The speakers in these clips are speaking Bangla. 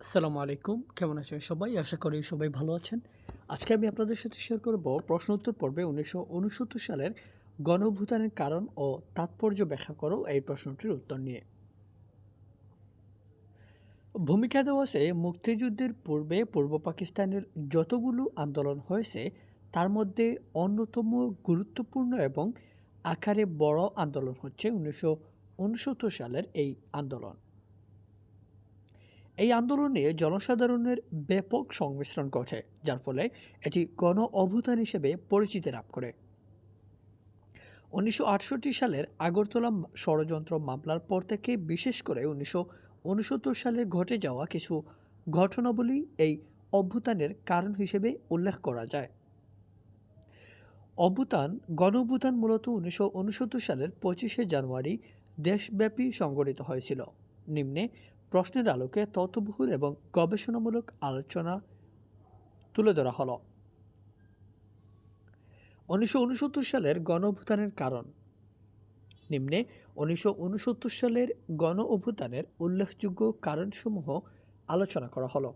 আসসালামু আলাইকুম। কেমন আছেন সবাই? আশা করি সবাই ভালো আছেন। আজকে আমি আপনাদের সাথে শেয়ার করব প্রশ্ন উত্তর পর্বে উনিশশো উনসত্তর সালের গণভূতানের কারণ ও তাৎপর্য ব্যাখ্যা করো এই প্রশ্নটির উত্তর নিয়ে। ভূমিকা দেওয়া মুক্তিযুদ্ধের পূর্বে পূর্ব পাকিস্তানের যতগুলো আন্দোলন হয়েছে, তার মধ্যে অন্যতম গুরুত্বপূর্ণ এবং আকারে বড় আন্দোলন হচ্ছে উনিশশো উনসত্তর সালের এই আন্দোলন। এই আন্দোলনে জনসাধারণের ব্যাপক সংমিশ্রণ ঘটে, যার ফলে এটি গণ অভ্যুত্থান হিসেবে পরিচিতি লাভ করে। উনিশশো আটষট্টি সালের আগরতলা ষড়যন্ত্র মামলার পর থেকে, বিশেষ করে উনিশশো উনসত্তর সালে ঘটে যাওয়া কিছু ঘটনাবলী এই অভ্যুত্থানের কারণ হিসেবে উল্লেখ করা যায়। অভ্যুত্থান, গণ অভ্যুত্থান মূলত উনিশশো উনসত্তর সালের পঁচিশে জানুয়ারি দেশব্যাপী সংগঠিত হয়েছিল। নিম্নে প্রশ্নের আলোকে তথ্যবহুল এবং গবেষণামূলক আলোচনা তুলে ধরা হলো। উনিশশো উনসত্তর সালের গণ অভ্যুত্থানের কারণ। নিম্নে উনিশশো উনসত্তর সালের গণ অভ্যুত্থানের উল্লেখযোগ্য কারণসমূহ আলোচনা করা হলো।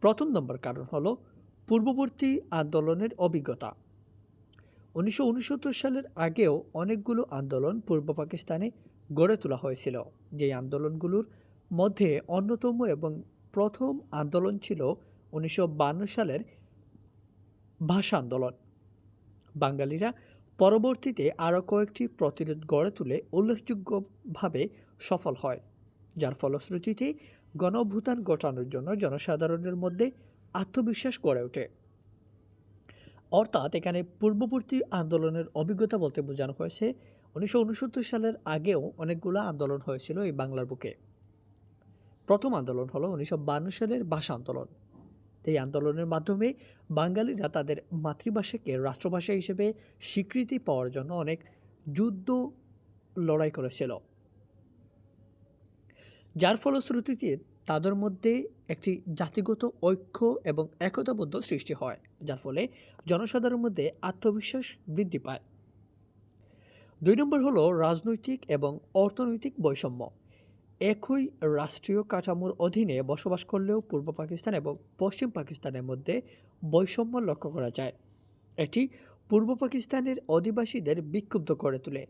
প্রথম নম্বর কারণ হলো পূর্ববর্তী আন্দোলনের অভিজ্ঞতা। উনিশশো উনসত্তর সালের আগেও অনেকগুলো আন্দোলন পূর্ব পাকিস্তানে গড়ে তোলা হয়েছিল। যে আন্দোলনগুলোর মধ্যে অন্যতম এবং প্রথম আন্দোলন ছিল উনিশশো সালের ভাষা আন্দোলন। বাঙালিরা পরবর্তীতে আরও কয়েকটি প্রতিরোধ গড়ে তুলে উল্লেখযোগ্যভাবে সফল হয়, যার ফলশ্রুতিতে গণভূতান ঘটানোর জন্য জনসাধারণের মধ্যে আত্মবিশ্বাস গড়ে ওঠে। অর্থাৎ এখানে পূর্ববর্তী আন্দোলনের অভিজ্ঞতা বলতে বোঝানো হয়েছে উনিশশো উনসত্তর সালের আগেও অনেকগুলো আন্দোলন হয়েছিল এই বাংলার বুকে। প্রথম আন্দোলন হলো উনিশশো সালের ভাষা আন্দোলন। এই আন্দোলনের মাধ্যমে বাঙালিরা তাদের মাতৃভাষাকে রাষ্ট্রভাষা হিসেবে স্বীকৃতি পাওয়ার জন্য অনেক যুদ্ধ লড়াই করেছিল। যার ফলশ্রুতিতে তাদের মধ্যে একটি জাতিগত ঐক্য এবং একতাবদ্ধ সৃষ্টি হয়, যার ফলে জনসাধারণের মধ্যে আত্মবিশ্বাস বৃদ্ধি পায়। দুই নম্বর হলো রাজনৈতিক এবং অর্থনৈতিক বৈষম্য। একই রাষ্ট্রীয় কাঠামোর অধীনে বসবাস করলেও পূর্ব পাকিস্তান এবং পশ্চিম পাকিস্তানের মধ্যে বৈষম্য লক্ষ্য করা যায়। এটি পূর্ব পাকিস্তানের অধিবাসীদের বিক্ষুব্ধ করে তোলে।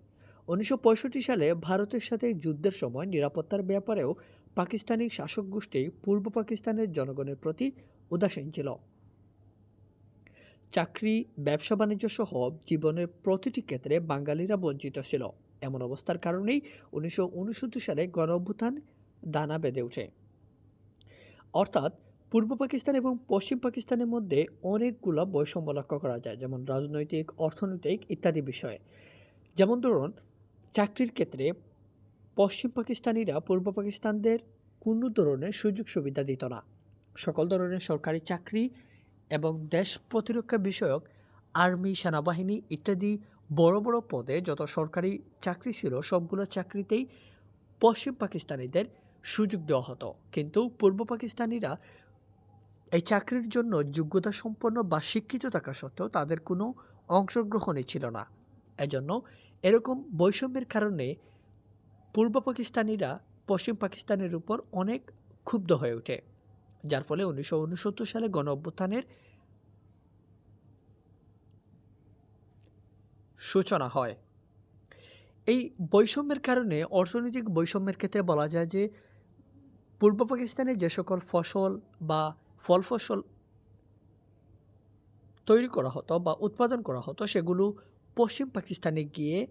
উনিশশো পঁয়ষট্টি সালে ভারতের সাথে যুদ্ধের সময় নিরাপত্তার ব্যাপারেও পাকিস্তানি শাসক গোষ্ঠী পূর্ব পাকিস্তানের জনগণের প্রতি উদাসীন ছিল। চাকরি, ব্যবসা বাণিজ্য সহ জীবনের প্রতিটি ক্ষেত্রে বাঙালিরা বঞ্চিত ছিল। এমন অবস্থার কারণেই উনিশশো সালে গণ অভ্যুত্থান দানা বেঁধে ওঠে। অর্থাৎ পূর্ব পাকিস্তান এবং পশ্চিম পাকিস্তানের মধ্যে অনেকগুলো বৈষম্য লক্ষ্য করা যায়, যেমন রাজনৈতিক, অর্থনৈতিক ইত্যাদি বিষয়ে। যেমন ধরুন, চাকরির ক্ষেত্রে পশ্চিম পাকিস্তানিরা পূর্ব পাকিস্তানদের কোনো ধরনের সুযোগ সুবিধা দিত না। সকল ধরনের সরকারি চাকরি এবং দেশ প্রতিরক্ষা বিষয়ক, আর্মি, সেনাবাহিনী ইত্যাদি বড় বড় পদে যত সরকারি চাকরি ছিল, সবগুলো চাকরিতেই পশ্চিম পাকিস্তানিদের সুযোগ দেওয়া হতো। কিন্তু পূর্ব পাকিস্তানিরা এই চাকরির জন্য যোগ্যতা সম্পন্ন বা শিক্ষিত থাকা সত্ত্বেও তাদের কোনো অংশগ্রহণই ছিল না। এজন্য এরকম বৈষম্যের কারণে পূর্ব পাকিস্তানিরা পশ্চিম পাকিস্তানের উপর অনেক ক্ষুব্ধ হয়ে ওঠে। যার ফলে উনিশশো উনসত্তর সালে গণ অভ্যুত্থানের সূচনা হয়। এই বৈষম্যের কারণে অর্থনৈতিক বৈষম্যের ক্ষেত্রে বলা যায় যে, পূর্ব পাকিস্তানে যে সকল ফসল বা ফল ফসল তৈরি করা হতো বা উৎপাদন করা হতো, সেগুলো পশ্চিম পাকিস্তানে গিয়ে,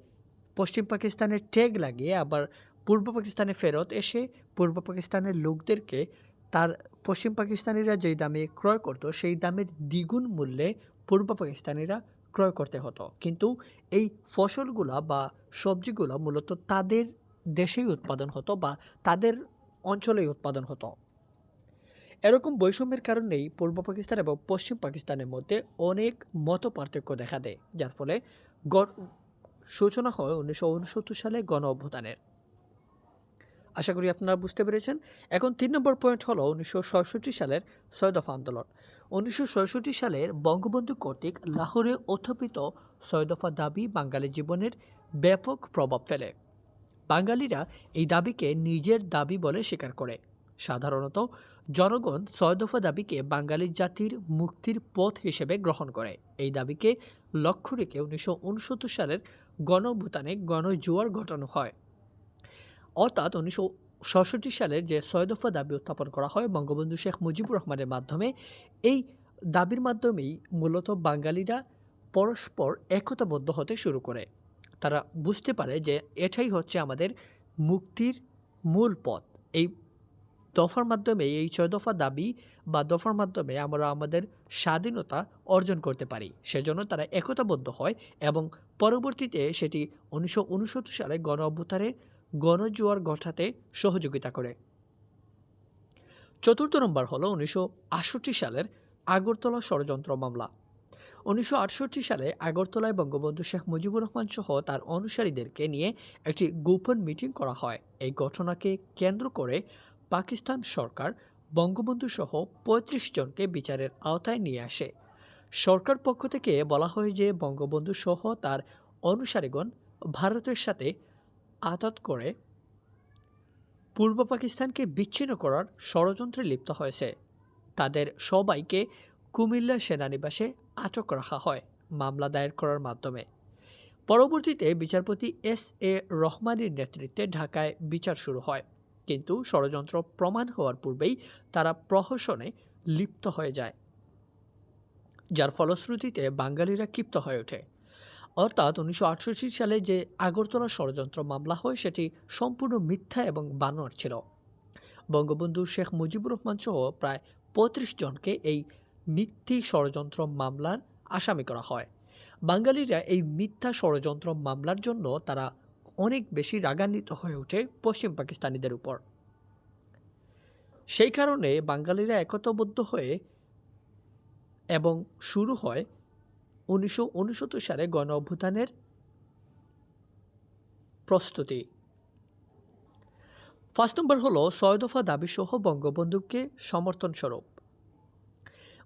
পশ্চিম পাকিস্তানের ট্যাগ লাগিয়ে আবার পূর্ব পাকিস্তানে ফেরত এসে পূর্ব পাকিস্তানের লোকদেরকে তার পশ্চিম পাকিস্তানিরা যেই দামে ক্রয় করতো, সেই দামের দ্বিগুণ মূল্যে পূর্ব পাকিস্তানিরা ক্রয় করতে হতো। কিন্তু এই ফসলগুলা বা সবজিগুলো মূলত তাদের দেশেই উৎপাদন হতো বা তাদের অঞ্চলেই উৎপাদন হতো। এরকম বৈষম্যের কারণেই পূর্ব পাকিস্তান এবং পশ্চিম পাকিস্তানের মধ্যে অনেক মত পার্থক্য দেখা দেয়, যার ফলে সূচনা হয় উনিশশো উনসত্তর সালে গণ অভ্যুত্থানের আশা করি আপনারা বুঝতে পেরেছেন। এখন তিন নম্বর পয়েন্ট হলো উনিশশো সালের ছয় দফা আন্দোলন। উনিশশো সালের বঙ্গবন্ধু কর্তৃক লাহোরে উত্থাপিত ছয় দফা দাবি বাঙালি জীবনের ব্যাপক প্রভাব ফেলে। বাঙালিরা এই দাবিকে নিজের দাবি বলে স্বীকার করে। সাধারণত জনগণ ছয় দফা দাবিকে বাঙালি জাতির মুক্তির পথ হিসেবে গ্রহণ করে। এই দাবিকে লক্ষ্য রেখে উনিশশো উনসত্তর সালের গণভূতানে গণজোয়ার ঘটানো হয়। অর্থাৎ উনিশশো ছষট্টি সালের যে ছয় দফা দাবি উত্থাপন করা হয় বঙ্গবন্ধু শেখ মুজিবুর রহমানের মাধ্যমে, এই দাবির মাধ্যমেই মূলত বাঙালিরা পরস্পর একতাবদ্ধ হতে শুরু করে। তারা বুঝতে পারে যে এটাই হচ্ছে আমাদের মুক্তির মূল পথ। এই দফার মাধ্যমে, এই ছয় দফা দাবি বা দফার মাধ্যমে আমরা আমাদের স্বাধীনতা অর্জন করতে পারি। সেজন্য তারা একতাবদ্ধ হয় এবং পরবর্তীতে সেটি উনিশশো উনসত্তর সালে গণ অভ্যুত্থানের গণজোয়ার ঘটাতে সহযোগিতা করে। চতুর্থ নম্বর হলো উনিশশো আটষট্টি সালের আগরতলা ষড়যন্ত্র মামলা। উনিশশো আটষট্টি সালে আগরতলায় বঙ্গবন্ধু শেখ মুজিবুর রহমান সহ তার অনুসারীদেরকে নিয়ে একটি গোপন মিটিং করা হয়। এই ঘটনাকে কেন্দ্র করে পাকিস্তান সরকার বঙ্গবন্ধু সহ পঁয়ত্রিশ জনকে বিচারের আওতায় নিয়ে আসে। সরকার পক্ষ থেকে বলা হয় যে বঙ্গবন্ধু সহ তার অনুসারীগণ ভারতের সাথে আতাত করে পূর্ব পাকিস্তানকে বিচ্ছিন্ন করার ষড়যন্ত্রে লিপ্ত হয়েছে। তাদের সবাইকে কুমিল্লা সেনানিবাসে আটক রাখা হয় মামলা দায়ের করার মাধ্যমে। পরবর্তীতে বিচারপতি এস এ রহমানের নেতৃত্বে ঢাকায় বিচার শুরু হয়। কিন্তু ষড়যন্ত্র প্রমাণ হওয়ার পূর্বেই তারা প্রহসনে লিপ্ত হয়ে যায়। যার ফলশ্রুতিতে বাঙালিরা ক্ষিপ্ত হয়ে ওঠে। অর্থাৎ উনিশশো আটষট্টি সালে যে আগরতলা ষড়যন্ত্র মামলা হয়, সেটি সম্পূর্ণ মিথ্যা এবং বানোয়ার ছিল। বঙ্গবন্ধু শেখ মুজিবুর রহমান সহ প্রায় পঁয়ত্রিশ জনকে এই মিথ্যি ষড়যন্ত্র মামলার আসামি করা হয়। বাঙালিরা এই মিথ্যা ষড়যন্ত্র মামলার জন্য তারা অনেক বেশি রাগান্বিত হয়ে ওঠে পশ্চিম পাকিস্তানিদের উপর। সেই কারণে বাঙালিরা একতাবদ্ধ হয়ে এবং শুরু হয় উনিশশো উনসত্তর সালে গণ অভ্যুত্থানের প্রস্তুতি। ফার্স্ট নম্বর হলো ছয় দফা দাবিসহ বঙ্গবন্ধুকে সমর্থন স্বরূপ।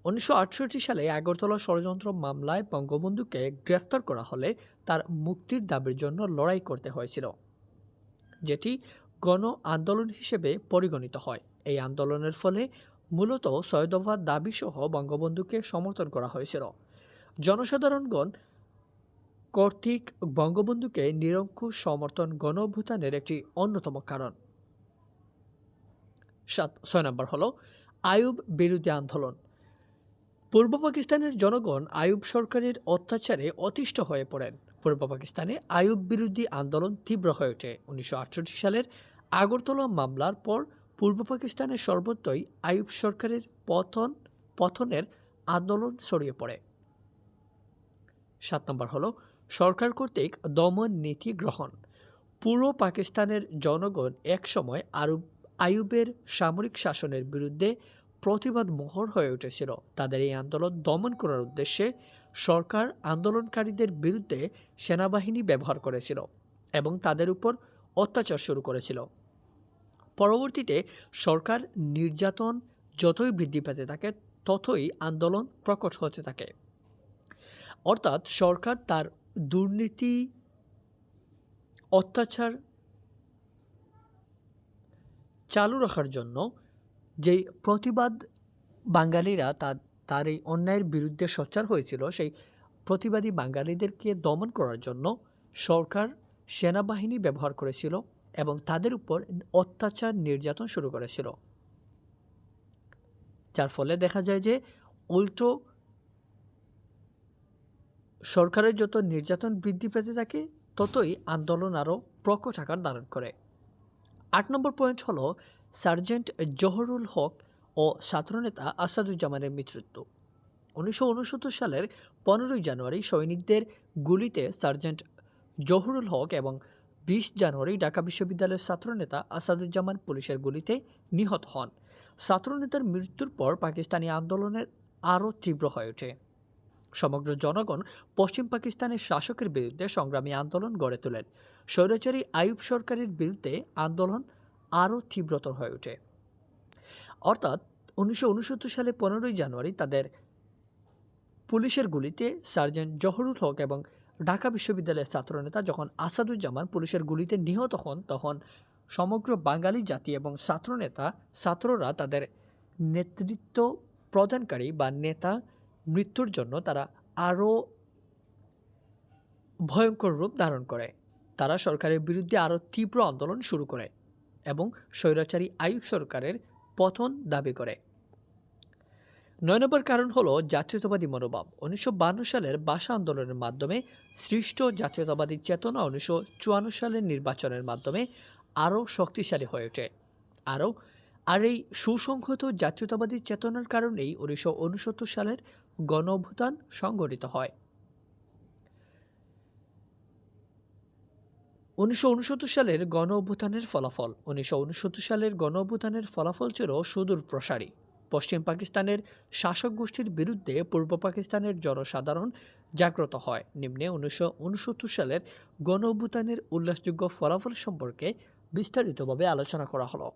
উনিশশো আটষট্টি সালে আগরতলা ষড়যন্ত্র মামলায় বঙ্গবন্ধুকে গ্রেফতার করা হলে তার মুক্তির দাবির জন্য লড়াই করতে হয়েছিল, যেটি গণ আন্দোলন হিসেবে পরিগণিত হয়। এই আন্দোলনের ফলে মূলত ছয় দফা দাবিসহ বঙ্গবন্ধুকে সমর্থন করা হয়েছিল। জনসাধারণগণ কর্তৃক বঙ্গবন্ধুকে নিরঙ্কুশ সমর্থন গণ অভ্যুত্থানের একটি অন্যতম কারণ। সাত, ছয় নম্বর হল আয়ুব বিরোধী আন্দোলন। পূর্ব পাকিস্তানের জনগণ আয়ুব সরকারের অত্যাচারে অতিষ্ঠ হয়ে পড়েন। পূর্ব পাকিস্তানে আয়ুব বিরোধী আন্দোলন তীব্র হয়ে ওঠে। উনিশশো আটষট্টি সালের আগরতলা মামলার পর পূর্ব পাকিস্তানের সর্বত্রই আয়ুব সরকারের পতন পথনের আন্দোলন ছড়িয়ে পড়ে। সাত নম্বর হলো, সরকার কর্তৃক দমন নীতি গ্রহণ। পূর্ব পাকিস্তানের জনগণ একসময় আরব আয়ুবের সামরিক শাসনের বিরুদ্ধে প্রতিবাদ মোহর হয়ে উঠেছিল। তাদের এই আন্দোলন দমন করার উদ্দেশ্যে সরকার আন্দোলনকারীদের বিরুদ্ধে সেনাবাহিনী ব্যবহার করেছিল এবং তাদের উপর অত্যাচার শুরু করেছিল। পরবর্তীতে সরকার নির্যাতন যতই বৃদ্ধি পেতে থাকে, ততই আন্দোলন প্রকট হতে থাকে। অর্থাৎ সরকার তার দুর্নীতি, অত্যাচার চালু রাখার জন্য যেই প্রতিবাদ বাঙালিরা তার তার এই অন্যায়ের বিরুদ্ধে সোচ্চার হয়েছিল, সেই প্রতিবাদী বাঙালিদেরকে দমন করার জন্য সরকার সেনাবাহিনী ব্যবহার করেছিল এবং তাদের উপর অত্যাচার নির্যাতন শুরু করেছিল। যার ফলে দেখা যায় যে উল্টো সরকারের যত নির্যাতন বৃদ্ধি পেতে থাকে, ততই আন্দোলন আরও প্রকট আকার ধারণ করে। আট নম্বর পয়েন্ট হলো সার্জেন্ট জহরুল হক ও ছাত্রনেতা আসাদুজ্জামানের মৃত্যু। উনিশশো উনসত্তর সালের পনেরোই জানুয়ারি সৈনিকদের গুলিতে সার্জেন্ট জহুরুল হক এবং বিশ জানুয়ারি ঢাকা বিশ্ববিদ্যালয়ের ছাত্রনেতা আসাদুজ্জামান পুলিশের গুলিতে নিহত হন। ছাত্রনেতার মৃত্যুর পর পাকিস্তানি আন্দোলনের আরও তীব্র হয়ে ওঠে। সমগ্র জনগণ পশ্চিম পাকিস্তানের শাসকের বিরুদ্ধে সংগ্রামী আন্দোলন গড়ে তোলেন। স্বৈরাচারী আইয়ুব সরকারের বিরুদ্ধে আন্দোলন আরও তীব্রতর হয়ে ওঠে। অর্থাৎ উনিশশো উনসত্তর সালে পনেরোই জানুয়ারি তাদের পুলিশের গুলিতে সার্জেন্ট জহরুল হক এবং ঢাকা বিশ্ববিদ্যালয়ের ছাত্রনেতা যখন আসাদুজ্জামান পুলিশের গুলিতে নিহত হন, তখন সমগ্র বাঙালি জাতি এবং ছাত্রনেতা, ছাত্ররা তাদের নেতৃত্ব প্রদানকারী বা নেতা মৃত্যুর জন্য তারা আরও ভয়ঙ্কর রূপ ধারণ করে। তারা সরকারের বিরুদ্ধে আরও তীব্র আন্দোলন শুরু করে এবং স্বৈরাচারী আয়ুব সরকারের পতন দাবি করে। নয় নম্বর কারণ হলো জাতীয়তাবাদী মনোভাব। উনিশশো সালের ভাষা আন্দোলনের মাধ্যমে সৃষ্ট জাতীয়তাবাদী চেতনা উনিশশো চুয়ান্ন সালের নির্বাচনের মাধ্যমে আরও শক্তিশালী হয়ে ওঠে। আরও, আর এই সুসংহত জাতীয়তাবাদী চেতনার কারণেই উনিশশো উনসত্তর সালের গণ অভ্যুত্থান সংঘটিত হয়। উনিশশো উনসত্তর সালের গণ অভ্যুত্থানের ফলাফল। উনিশশো উনসত্তর সালের গণ অভ্যুত্থানের ফলাফল ছিল সুদূর প্রসারী। পশ্চিম পাকিস্তানের শাসক গোষ্ঠীর বিরুদ্ধে পূর্ব পাকিস্তানের জনসাধারণ জাগ্রত হয়। নিম্নে উনিশশো ঊনসত্তর সালের গণ অভ্যুত্থানের উল্লেখযোগ্য ফলাফল সম্পর্কে বিস্তারিতভাবে আলোচনা করা হলো।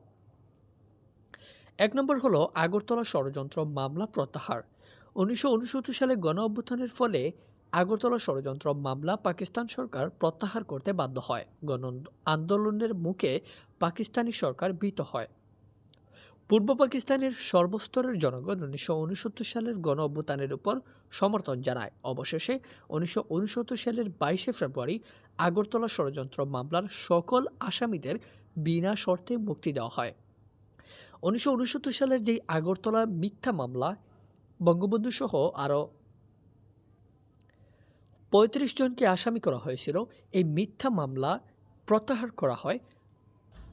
এক নম্বর হলো আগরতলা ষড়যন্ত্র মামলা প্রত্যাহার। উনিশশো উনসত্তর সালে গণ অভ্যুত্থানের ফলে আগরতলা ষড়যন্ত্র মামলা পাকিস্তান সরকার প্রত্যাহার করতে বাধ্য হয়। গণ আন্দোলনের মুখে পাকিস্তানি সরকার ভীত হয়। পূর্ব পাকিস্তানের সর্বস্তরের জনগণ উনিশশো ঊনসত্তর সালের গণ অভ্যুত্থানের উপর সমর্থন জানায়। অবশেষে উনিশশো ঊনসত্তর সালের বাইশে ফেব্রুয়ারি আগরতলা ষড়যন্ত্র মামলার সকল আসামিদের বিনা শর্তে মুক্তি দেওয়া হয়। উনিশশো উনসত্তর সালের যেই আগরতলা মিথ্যা মামলা বঙ্গবন্ধু সহ আরও পঁয়ত্রিশ জনকে আসামি করা হয়েছিল। এই মিথ্যা মামলা প্রত্যাহার করা হয়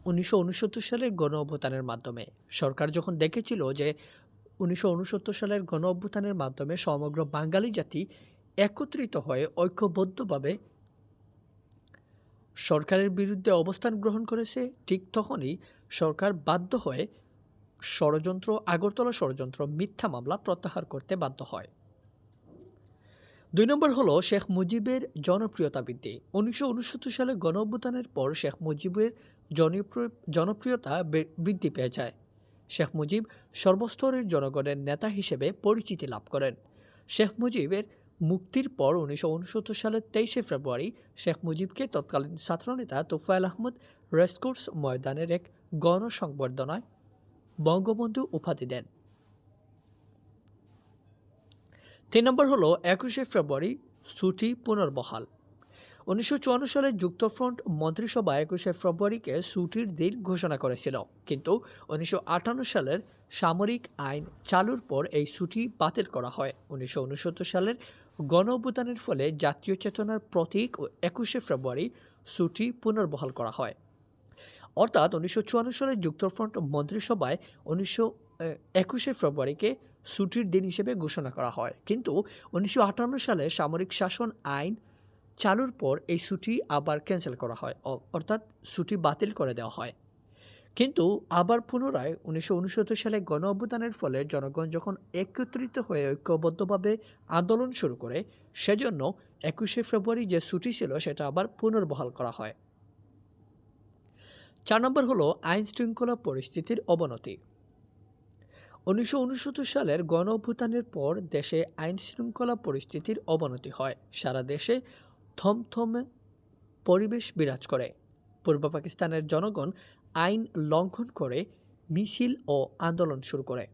উনিশশো ঊনসত্তর সালের গণ মাধ্যমে। সরকার যখন দেখেছিল যে উনিশশো ঊনসত্তর সালের গণ মাধ্যমে সমগ্র বাঙালি জাতি একত্রিত হয়ে ঐক্যবদ্ধভাবে সরকারের বিরুদ্ধে অবস্থান গ্রহণ করেছে, ঠিক তখনই সরকার বাধ্য হয়ে ষড়যন্ত্র, আগরতলা ষড়যন্ত্র, মিথ্যা মামলা প্রত্যাহার করতে বাধ্য হয়। দুই নম্বর হলো শেখ মুজিবের জনপ্রিয়তা বৃদ্ধি। উনিশশো উনসত্তর সালে গণ অভ্যুত্থানের পর শেখ মুজিবের জনপ্রিয়তা বৃদ্ধি পেয়ে যায়। শেখ মুজিব সর্বস্তরের জনগণের নেতা হিসেবে পরিচিতি লাভ করেন। শেখ মুজিবের মুক্তির পর উনিশশো উনসত্তর সালের তেইশে ফেব্রুয়ারি শেখ মুজিবকে তৎকালীন ছাত্রনেতা তোফায়েল আহমদ রেসকোর্স ময়দানের এক গণসংবর্ধনায় বঙ্গবন্ধু উপাধি দেন। তিন নম্বর হলো একুশে ফেব্রুয়ারি ছুটি পুনর্বহাল। উনিশশো চুয়ান্ন সালে যুক্তফ্রন্ট মন্ত্রিসভা একুশে ফেব্রুয়ারিকে ছুটির দিন ঘোষণা করেছিল। কিন্তু উনিশশো আটান্ন সালের সামরিক আইন চালুর পর এই ছুটি বাতিল করা হয়। উনিশশো উনসত্তর সালের গণ ফলে জাতীয় চেতনার প্রতীক ও একুশে ফেব্রুয়ারি ছুটি পুনর্বহাল করা হয়। অর্থাৎ উনিশশো চুয়ান্ন সালে যুক্তফ্রন্ট মন্ত্রিসভায় উনিশশো একুশে ফেব্রুয়ারিকে ছুটির দিন হিসেবে ঘোষণা করা হয়। কিন্তু উনিশশো আটান্ন সালে সামরিক শাসন আইন চালুর পর এই ছুটি আবার ক্যান্সেল করা হয় অর্থাৎ ছুটি বাতিল করে দেওয়া হয়। কিন্তু আবার পুনরায় উনিশশো উনসত্তর সালে গণ অভ্যুত্থানের ফলে জনগণ যখন একত্রিত হয়ে ঐক্যবদ্ধভাবে আন্দোলন শুরু করে, সেজন্য একুশে ফেব্রুয়ারি যে ছুটি ছিল সেটা আবার পুনর্বহাল করা হয়। চার নম্বর হলো আইন শৃঙ্খলা পরিস্থিতির অবনতি। উনিশশো উনসত্তর সালের গণ অভ্যুত্থানের পর দেশে আইন শৃঙ্খলা পরিস্থিতির অবনতি হয়। সারা দেশে থমথমে পরিবেশ বিরাজ করে। পূর্ব পাকিস্তানের জনগণ আইন লঙ্ঘন করে, মিছিল ও আন্দোলন শুরু করে।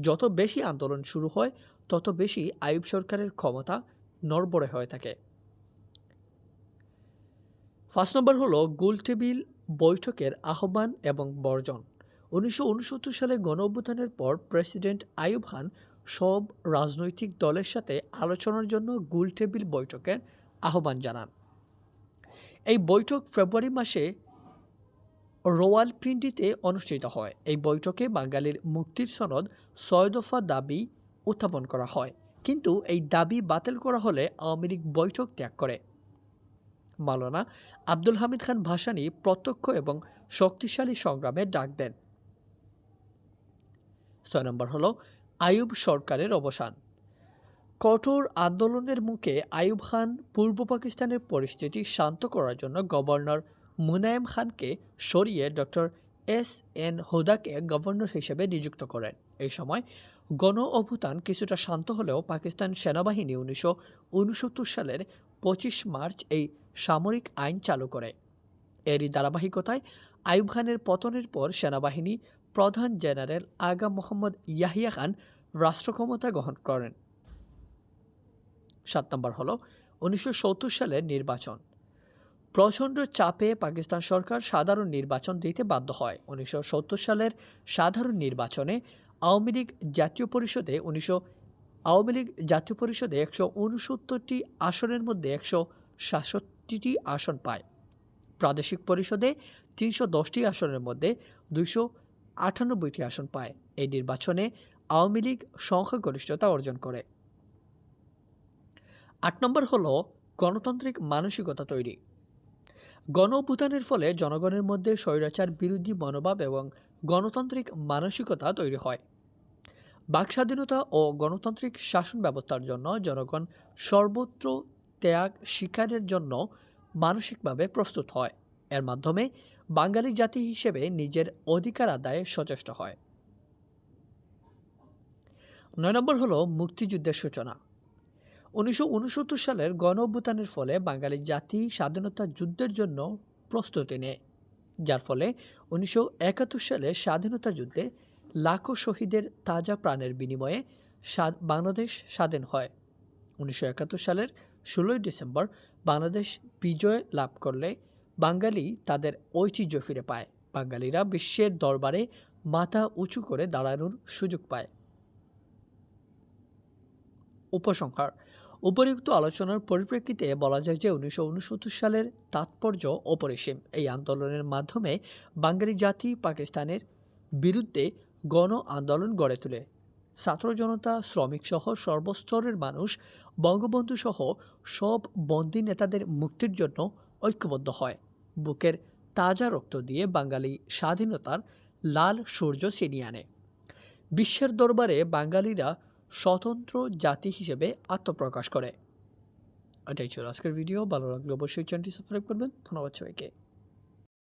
যত বেশি আন্দোলন শুরু হয়, তত বেশি আইব সরকারের ক্ষমতা নড়বড়ে হয়ে থাকে। ফার্স্ট নম্বর হলো গোলটেবিল বৈঠকের আহ্বান এবং বর্জন। উনিশশো সালে গণ অভ্যুত্থানের পর প্রেসিডেন্ট আইয়ুব খান সব রাজনৈতিক দলের সাথে আলোচনার জন্য গোলটেবিল বৈঠকের আহ্বান জানান। এই বৈঠক ফেব্রুয়ারি মাসে রোয়ালপিন্ডিতে অনুষ্ঠিত হয়। এই বৈঠকে বাঙালির মুক্তির সনদ ছয় দফা দাবি উত্থাপন করা হয়। কিন্তু এই দাবি বাতিল করা হলে আওয়ামী লীগ বৈঠক ত্যাগ করে। মালানা আব্দুল হামিদ খান ভাসানী প্রত্যক্ষ এবং শক্তিশালী সংগ্রামে ডাক দেন। ছয় নম্বর হল আয়ুব সরকারের অবসান। কঠোর আন্দোলনের মুখে আয়ুব খান পূর্ব পাকিস্তানের পরিস্থিতি শান্ত করার জন্য গভর্নর মুনায়েম খানকে সরিয়ে ডক্টর এস এন হোদাকে গভর্নর হিসেবে নিযুক্ত করেন। এই সময় গণ অভ্যুত্থান কিছুটা শান্ত হলেও পাকিস্তান সেনাবাহিনী উনিশশো উনসত্তর সালের পঁচিশ মার্চ এই সামরিক আইন চালু করে। এরই ধারাবাহিকতায় আইয়ুব খানের পতনের পর সেনাবাহিনী প্রধান জেনারেল আগা মোহাম্মদ ইয়াহিয়া খান রাষ্ট্রক্ষমতা গ্রহণ করেন। সাত নম্বর হল উনিশশো সত্তর সালের নির্বাচন। প্রচণ্ড চাপে পাকিস্তান সরকার সাধারণ নির্বাচন দিতে বাধ্য হয়। উনিশশো সত্তর সালের সাধারণ নির্বাচনে আওয়ামী লীগ জাতীয় পরিষদে উনিশশো, আওয়ামী লীগ জাতীয় পরিষদে একশো উনসত্তরটি আসনের মধ্যে একশো সাতষট্টিটি আসন পায়। প্রাদেশিক পরিষদে তিনশো দশটি আসনের মধ্যে দুইশো আটানব্বইটি আসন পায়। এই নির্বাচনে আওয়ামী লীগ সংখ্যাগরিষ্ঠতা অর্জন করে। আট নম্বর হল গণতান্ত্রিক মানসিকতা তৈরি। গণ ফলে জনগণের মধ্যে স্বৈরাচার বিরোধী মনোভাব এবং গণতান্ত্রিক মানসিকতা তৈরি হয়। বাক স্বাধীনতা ও গণতান্ত্রিক শাসন ব্যবস্থার জন্য জনগণ সর্বত্র ত্যাগ স্বীকারের জন্য মানসিকভাবে প্রস্তুত হয়। এর মাধ্যমে বাঙালি জাতি হিসেবে নিজের অধিকার আদায়ে সচেষ্ট হয়। নয় নম্বর হলো মুক্তিযুদ্ধের সূচনা। উনিশশো উনসত্তর সালের গণ ফলে বাঙালি জাতি স্বাধীনতা যুদ্ধের জন্য প্রস্তুতি নেয়। যার ফলে উনিশশো একাত্তর সালে স্বাধীনতা যুদ্ধে লাখো শহীদের তাজা প্রাণের বিনিময়ে বাংলাদেশ স্বাধীন হয়। উনিশশো একাত্তর সালের ষোলোই ডিসেম্বর বাংলাদেশ বিজয় লাভ করলে বাঙালি তাদের ঐতিহ্য ফিরে পায়। বাঙালিরা বিশ্বের দরবারে মাথা উঁচু করে দাঁড়ানোর সুযোগ পায়। উপসংহার, উপরিউক্ত আলোচনার পরিপ্রেক্ষিতে বলা যায় যে উনিশশো উনসত্তর সালের তাৎপর্য অপরিসীম। এই আন্দোলনের মাধ্যমে বাঙালি জাতি পাকিস্তানের বিরুদ্ধে গণ আন্দোলন গড়ে তোলে। ছাত্র জনতা, শ্রমিক সহ সর্বস্তরের মানুষ বঙ্গবন্ধু সহ সব বন্দী নেতাদের মুক্তির জন্য ঐক্যবদ্ধ হয়। বুকের তাজা রক্ত দিয়ে বাঙালি স্বাধীনতার লাল সূর্য ছিনিয়ে আনে। বিশ্বের দরবারে বাঙালিরা স্বতন্ত্র জাতি হিসেবে আত্মপ্রকাশ করে। এটাই ছিল আজকের ভিডিও ভালো লাগলে অবশ্যই চ্যানেলটি সাবস্ক্রাইব করবেন। ধন্যবাদ সবাইকে।